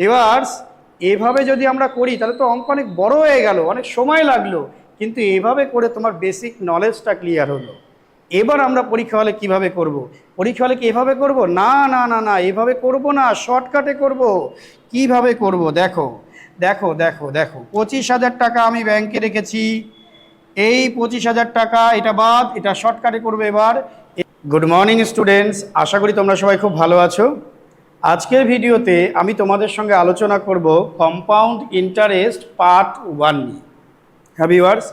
এবার এভাবে যদি আমরা করি, তাহলে তো অঙ্ক অনেক বড় হয়ে গেল, অনেক সময় লাগল। কিন্তু এভাবে করে তোমার বেসিক নলেজটা ক্লিয়ার হলো। এবার আমরা পরীক্ষা হলে কীভাবে করব। পরীক্ষা হলে কি এভাবে করব? না না না না, এভাবে করব না শর্টকাটে করব। কীভাবে করব? দেখো দেখো দেখো দেখো, পঁচিশ হাজার টাকা আমি ব্যাংকে রেখেছি। এই পঁচিশ হাজার টাকা, এটা বাদ, এটা শর্টকাটে করবে এবার। গুড মর্নিং স্টুডেন্টস আশা করি তোমরা সবাই খুব ভালো আছো। আজকের ভিডিওতে আমি তোমাদের সঙ্গে আলোচনা করব কম্পাউন্ড ইন্টারেস্ট পার্ট ওয়ান নিয়ে। হ্যাঁ ভিউয়ার্স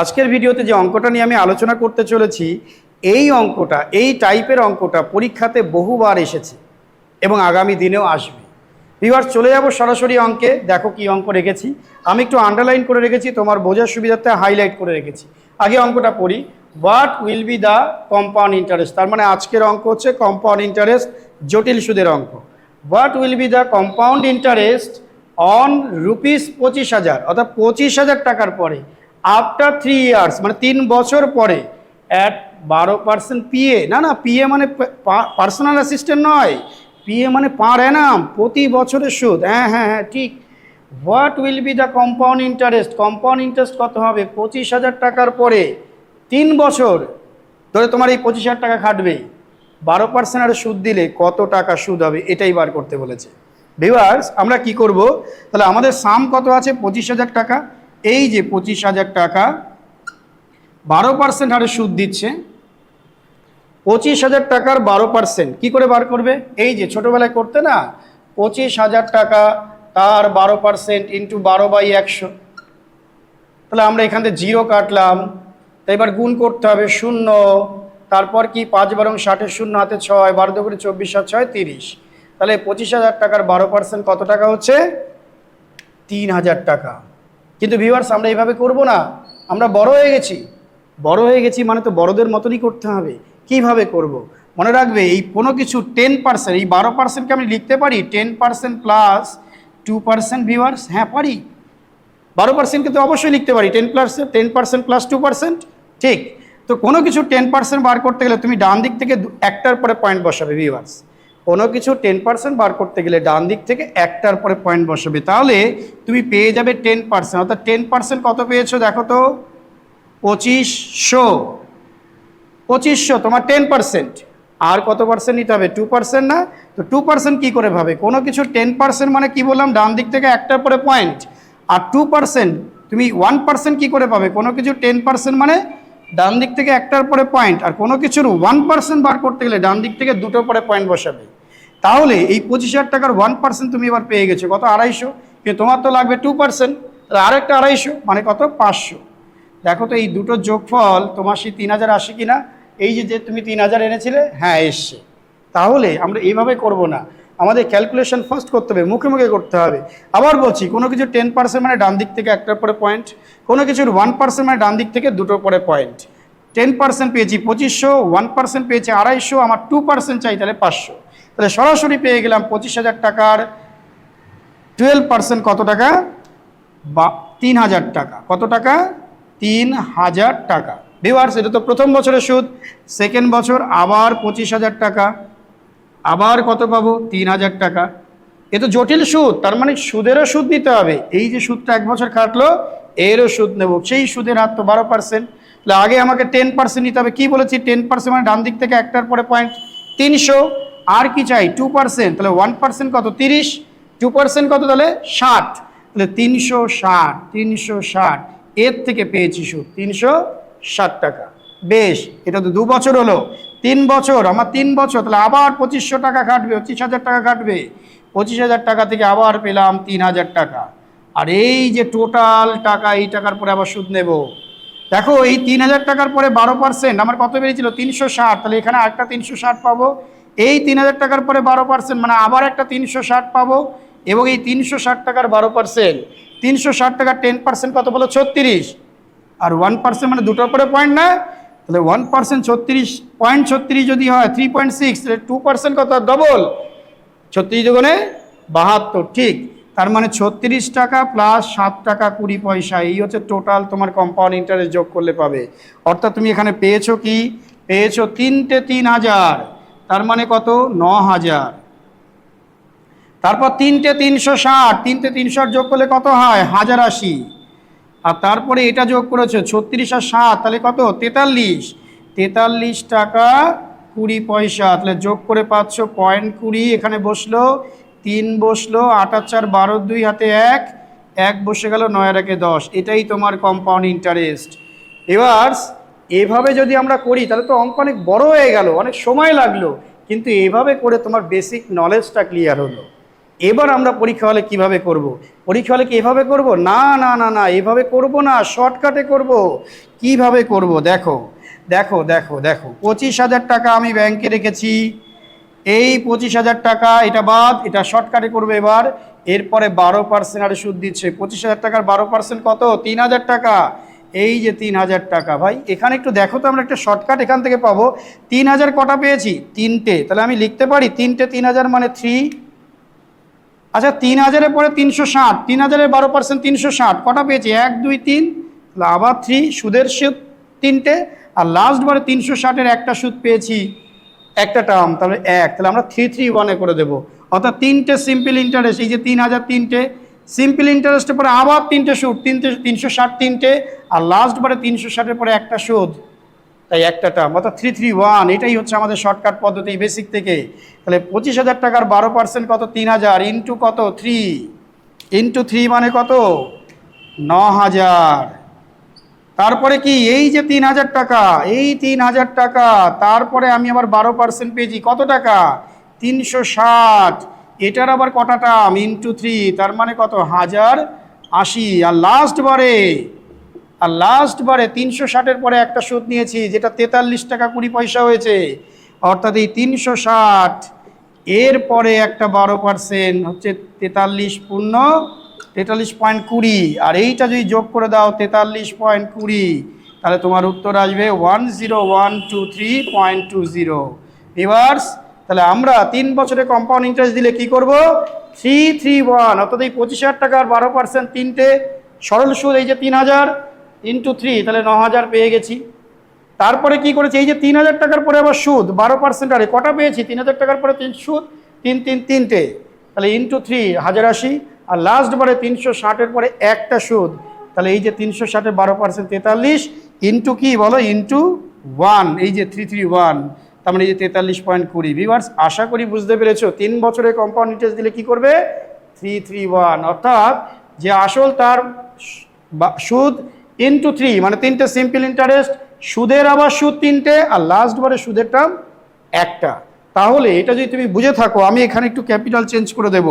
আজকের ভিডিওতে যে অঙ্কটা নিয়ে আমি আলোচনা করতে চলেছি, এই অঙ্কটা, এই টাইপের অঙ্কটা পরীক্ষাতে বহুবার এসেছে এবং আগামী দিনেও আসবে। ভিউয়ার্স চলে যাব সরাসরি অঙ্কে। দেখো কি অঙ্ক রেখেছি। আমি একটু আন্ডারলাইন করে রেখেছি, তোমার বোঝার সুবিধার্থে হাইলাইট করে রেখেছি। আগে অঙ্কটা পড়ি। What will be the compound interest তার মানে আজকের অঙ্ক হচ্ছে কম্পাউন্ড ইন্টারেস্ট জটিল সুদের অঙ্ক। What will be the compound interest on rupees পঁচিশ হাজার? অর্থাৎ পঁচিশ হাজার টাকার পরে আফটার থ্রি ইয়ার্স মানে তিন বছর পরে অ্যাট বারো পার্সেন্ট পিএ না না পিএ মানে পার্সোনাল অ্যাসিস্ট্যান্ট নয় পিএ মানে পার অ্যানাম প্রতি বছরের সুদ হ্যাঁ হ্যাঁ হ্যাঁ ঠিক। What will be the compound interest compound interest কত হবে? পঁচিশ হাজার টাকার পরে, তিন বছর ধরে তোমার এই পঁচিশ হাজার টাকা খাটবে। বারো পার্সেন্ট আর সুদ দিলে কত টাকা সুদ হবে এটাই বার করতে বলেছে। ভিউয়ার্স আমরা কি করব? তাহলে আমাদের সাম কত আছে? পঁচিশ হাজার টাকা। এই যে পঁচিশ হাজার টাকা, বারো পার্সেন্ট হারে সুদ দিচ্ছে। পঁচিশ হাজার টাকার বারো পার্সেন্ট কী করে বার করবে? এই যে ছোটোবেলায় করতে না, পঁচিশ হাজার টাকা তার বারো পার্সেন্ট ইন্টু বারো বাই একশো। তাহলে আমরা এখান থেকে জিরো কাটলাম। তো এবার গুণ করতে হবে শূন্য। তারপর কি পাঁচ বারং ষাটের শূন্য, হাতে ছয়, বারো দুপুরে চব্বিশ, সাত, ছয়, তিরিশ। তাহলে পঁচিশ হাজার টাকার বারো পার্সেন্ট কত টাকা হচ্ছে? তিন হাজার টাকা। কিন্তু ভিউয়ার্স আমরা এইভাবে করব না। আমরা বড় হয়ে গেছি। বড় হয়ে গেছি মানে তো বড়দের মতনই করতে হবে। কীভাবে করব। মনে রাখবে, এই কোনো কিছু টেন পার্সেন্ট এই বারো পার্সেন্টকে আমি লিখতে পারি? Ten percent plus two percent viewers হ্যাঁ পারি। বারো পার্সেন্টকে তো অবশ্যই লিখতে পারি। Ten plus ten percent plus two percent ঠিক। তো কোনো কিছু টেন পার্সেন্ট বার করতে গেলে তুমি ডান দিক থেকে একটার পরে পয়েন্ট বসাবে ভিউয়ার্স কোনো কিছু টেন পার্সেন্ট বার করতে গেলে ডান দিক থেকে একটার পরে পয়েন্ট বসাবে। তাহলে তুমি পেয়ে যাবে টেন পার্সেন্ট অর্থাৎ টেন পার্সেন্ট কত পেয়েছ দেখো তো? পঁচিশশো। পঁচিশশো, তোমার টেন পার্সেন্ট আর কত পার্সেন্ট নিতে হবে? টু পার্সেন্ট না? তো টু পার্সেন্ট কী করে ভাবে? কোনো কিছু টেন পার্সেন্ট মানে কি বললাম? ডান দিক থেকে একটার পরে পয়েন্ট আর টু পার্সেন্ট তুমি ওয়ান পার্সেন্ট কী করে পাবে? কোনো কিছু টেন পার্সেন্ট মানে ডান দিক থেকে একটার পরে পয়েন্ট আর কোনো কিছুর ওয়ান পার্সেন্ট বার করতে গেলে ডান দিক থেকে দুটোর পরে পয়েন্ট বসাবে। তাহলে এই পঁচিশ হাজার টাকার ওয়ান পার্সেন্ট তুমি এবার পেয়ে গেছো। কত? আড়াইশো। কিন্তু তোমার তো লাগবে টু পার্সেন্ট তাহলে আরেকটা আড়াইশো মানে কত? পাঁচশো। দেখো তো এই দুটোর যোগফল তোমার সেই তিন হাজার আসে কি না এই যে তুমি তিন হাজার এনেছিলে হ্যাঁ এসছে। তাহলে আমরা এইভাবে করব না। আমাদের ক্যালকুলেশন ফার্স্ট করতে হবে, মুখে মুখে করতে হবে। আবার বলছি, কোনো কিছু টেন পার্সেন্ট মানে ডান দিক থেকে একটার পরে পয়েন্ট কোনো কিছুর ওয়ান পার্সেন্ট মানে ডান দিক থেকে দুটোর পরে পয়েন্ট টেন পার্সেন্ট পেয়েছি পঁচিশশো ওয়ান পার্সেন্ট পেয়েছি আড়াইশো, আমার টু পার্সেন্ট চাই তাহলে পাঁচশো। তাহলে সরাসরি পেয়ে গেলাম পঁচিশ হাজার টাকার টুয়েলভ পার্সেন্ট কত টাকা? বা, তিন হাজার টাকা। কত টাকা? তিন হাজার টাকা। ভিওয়ার্স এটা তো প্রথম বছরের সুদ সেকেন্ড বছর আবার পঁচিশ হাজার টাকা। আবার কত পাবো? তিন হাজার টাকা। এ তো জটিল সুদ, তার মানে সুদেরও সুদ নিতে হবে। এই যে সুদটা এক বছর কাটলো, এরও সুদ নেব। সেই সুদের হার তো বারো পার্সেন্ট তাহলে আগে আমাকে টেন পার্সেন্ট নিতে হবে। কী বলেছি? টেন পার্সেন্ট মানে ডান দিক থেকে একটার পরে পয়েন্ট তিনশো। আর কি চাই? টু পার্সেন্ট তাহলে ওয়ান পার্সেন্ট কত? তিরিশ। টু পার্সেন্ট কত? তাহলে ষাট। তাহলে তিনশো ষাট তিনশো ষাট। এর থেকে পেয়েছি সুদ, তিনশো ষাট টাকা। বেশ, এটা তো দু বছর হলো। তিন বছর, আমার তিন বছর, তাহলে আবার পঁচিশশো টাকা কাটবে, পঁচিশ হাজার টাকা কাটবে। পঁচিশ হাজার টাকা থেকে আবার পেলাম তিন হাজার টাকা। আর এই যে টোটাল টাকা, এই টাকার পরে আবার সুদ নেব। দেখো, এই তিন হাজার টাকার পরে বারো পার্সেন্ট আমার কত বেরিয়েছিল? তিনশো ষাট, তাহলে এখানে একটা তিনশো ষাট পাবো। এই তিন হাজার টাকার পরে বারো পার্সেন্ট মানে আবার একটা তিনশো ষাট পাবো। এবং এই তিনশো ষাট টাকার বারো পার্সেন্ট তিনশো ষাট টাকার টেন পার্সেন্ট কত বলো? ছত্রিশ। আর ওয়ান পার্সেন্ট মানে দুটোর পরে পয়েন্ট না তাহলে ওয়ান পার্সেন্ট ছত্রিশ পয়েন্ট ছত্রিশ যদি হয় থ্রি পয়েন্ট সিক্স তাহলে টু পার্সেন্ট কত? ডবল ছত্রিশ দুগুণে বাহাত্তর, ঠিক। তার মানে ছত্রিশ টাকা প্লাস সাত টাকা কুড়ি পয়সা, এই হচ্ছে টোটাল তোমার কম্পাউন্ড ইন্টারেস্ট যোগ করলে পাবে। অর্থাৎ তুমি এখানে পেয়েছ কি? পেয়েছ তিনটে তিন হাজার, তার মানে কত? ন হাজার। তারপর তিনটে তিনশো ষাট, তিনটে তিনশো ষাট যোগ করলে কত হয়? হাজার আশি। আর তারপরে এটা যোগ করেছে ছত্রিশ আর সাত, তাহলে কত? তেতাল্লিশ। তেতাল্লিশ টাকা কুড়ি পয়সা, তাহলে যোগ করে পাচ্ছ পয়েন্ট কুড়ি, এখানে বসল তিন বসল, আট আর চার, বারো, দুই হাতে এক এক বসে গেল নয় একে দশ। এটাই তোমার কম্পাউন্ড ইন্টারেস্ট এবার এভাবে যদি আমরা করি, তাহলে তো অঙ্ক অনেক বড় হয়ে গেল, অনেক সময় লাগল। কিন্তু এভাবে করে তোমার বেসিক নলেজটা ক্লিয়ার হলো। এবার আমরা পরীক্ষা হলে কীভাবে করব। পরীক্ষা হলে কি এভাবে করব? না না না না, এভাবে করব না, শর্টকাটে করব। কীভাবে করব? দেখো দেখো দেখো দেখো, পঁচিশ হাজার টাকা আমি ব্যাংকে রেখেছি। এই পঁচিশ হাজার টাকা, এটা বাদ, এটা শর্টকাটে করবে এবার। এরপরে বারো পার্সেন্ট আর সুদ দিচ্ছে। পঁচিশ হাজার টাকার বারো পার্সেন্ট কত? তিন হাজার টাকা। এই যে তিন হাজার টাকা, ভাই, এখানে একটু দেখো তো, আমরা একটা শর্টকাট এখান থেকে পাবো। তিন হাজার কটা পেয়েছি? তিনটে। তাহলে আমি লিখতে পারি, তিনটে তিন হাজার মানে থ্রি আচ্ছা তিন হাজারের পরে তিনশো ষাট, তিন হাজারের বারো পার্সেন্ট তিনশো ষাট, কটা পেয়েছি? এক, দুই, তিন, তাহলে আবার থ্রি সুদের সুদ তিনটে, আর লাস্ট বারে তিনশো ষাটের একটা সুদ পেয়েছি, একটা টার্ম তাহলে এক, তাহলে আমরা থ্রি থ্রি ওয়ানে করে দেবো। অর্থাৎ তিনটে সিম্পল ইন্টারেস্ট এই যে তিন হাজার তিনটে সিম্পল ইন্টারেস্টের পরে আবার তিনটে সুদ, তিনটে, তিনশো ষাট তিনটে, আর লাস্ট বারে তিনশো ষাটের পরে একটা সুদ। তাই একটা টার্ম অর্থাৎ থ্রি থ্রি ওয়ান এটাই হচ্ছে আমাদের শর্টকাট পদ্ধতি বেসিক থেকে। তাহলে পঁচিশ হাজার টাকার বারো পার্সেন্ট কত? তিন হাজার। ইন্টু কত? থ্রি ইন্টু থ্রি মানে কত? ন হাজার। তারপরে কি? এই যে তিন হাজার টাকা, এই তিন হাজার টাকা, তারপরে আমি আবার বারো পার্সেন্ট পেয়েছি। কত টাকা? তিনশো ষাট। এটার আবার কটা টার্ম ইন্টু থ্রি তার মানে কত? হাজার আশি। আর লাস্ট বারে আর লাস্ট বারে তিনশো ষাটের পরে একটা সুদ নিয়েছি, যেটা তেতাল্লিশ টাকা কুড়ি পয়সা হয়েছে। অর্থাৎ এই তিনশো ষাট এর পরে একটা বারো পার্সেন্ট হচ্ছে তেতাল্লিশ পূর্ণ তেতাল্লিশ পয়েন্ট কুড়ি। আর এইটা যদি যোগ করে দাও তেতাল্লিশ পয়েন্ট কুড়ি, তাহলে তোমার উত্তর আসবে one zero one two three point two zero reverse তাহলে আমরা তিন বছরে কম্পাউন্ড ইন্টারেস্ট দিলে কি করব? থ্রি থ্রি ওয়ান অর্থাৎ এই পঁচিশ হাজার টাকার বারো পার্সেন্ট তিনটে সরল সুদ, এই যে তিন হাজার ইন্টু থ্রি তাহলে ন হাজার পেয়ে গেছি। তারপরে কি করেছি? এই যে তিন হাজার টাকার পরে আবার সুদ, বারো পার্সেন্ট আরে কটা পেয়েছি? তিন হাজার টাকার পরে তিন সুদ, তিন তিন, তিনটে। তাহলে ইন্টু থ্রি হাজার আশি। আর লাস্ট বারে তিনশো ষাটের পরে একটা সুদ। তাহলে এই যে তিনশো ষাটের বারো পার্সেন্ট তেতাল্লিশ ইন্টু কি বলো? ইন্টু ওয়ান এই যে থ্রি থ্রি ওয়ান তার মানে এই যে তেতাল্লিশ পয়েন্ট কুড়ি। ভিভার্স আশা করি বুঝতে পেরেছ, তিন বছরে কম্পাউন্ড ইন্টারেস্ট দিলে কি করবে? থ্রি থ্রি ওয়ান অর্থাৎ যে আসল তার সুদ ইন্টু থ্রি মানে তিনটে সিম্পল ইন্টারেস্ট সুদের আবার সুদ তিনটে, আর লাস্ট বারে সুদের টার্ম একটা। তাহলে এটা যদি তুমি বুঝে থাকো, আমি এখানে একটু ক্যাপিটাল চেঞ্জ করে দেব।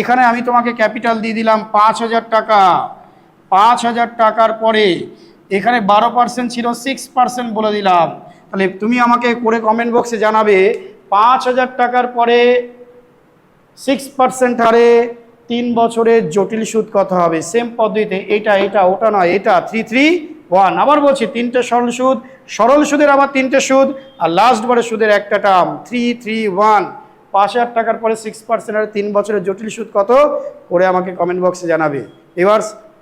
এখানে আমি তোমাকে ক্যাপিটাল দিয়ে দিলাম পাঁচ হাজার টাকা। পাঁচ হাজার টাকার পরে এখানে বারো পার্সেন্ট ছিল সিক্স পার্সেন্ট বলে দিলাম। তাহলে তুমি আমাকে করে কমেন্ট বক্সে জানাবে, পাঁচ হাজার টাকার পরে সিক্স পার্সেন্ট হারে তিন বছরের জটিল সুদ কত হবে। সেম পদ্ধতিতে এটা এটা, ওটা নয়, এটা থ্রি থ্রি ওয়ান আবার বলছি, তিনটে সরল সুদ, সরল সুদের আবার তিনটে সুদ, আর লাস্ট বারে সুদের একটা টার্ম থ্রি থ্রি ওয়ান পাঁচ হাজার টাকার পরে সিক্স পার্সেন্ট হারে তিন বছরের জটিল সুদ কত? করে আমাকে কমেন্ট বক্সে জানাবে। এবার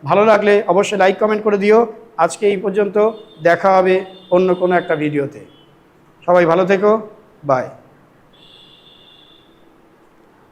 ভালো লাগলে অবশ্যই লাইক কমেন্ট করে দিও। আজকে এই পর্যন্ত দেখা হবে অন্য কোনো একটা ভিডিওতে সবাই ভালো থেকো। বাই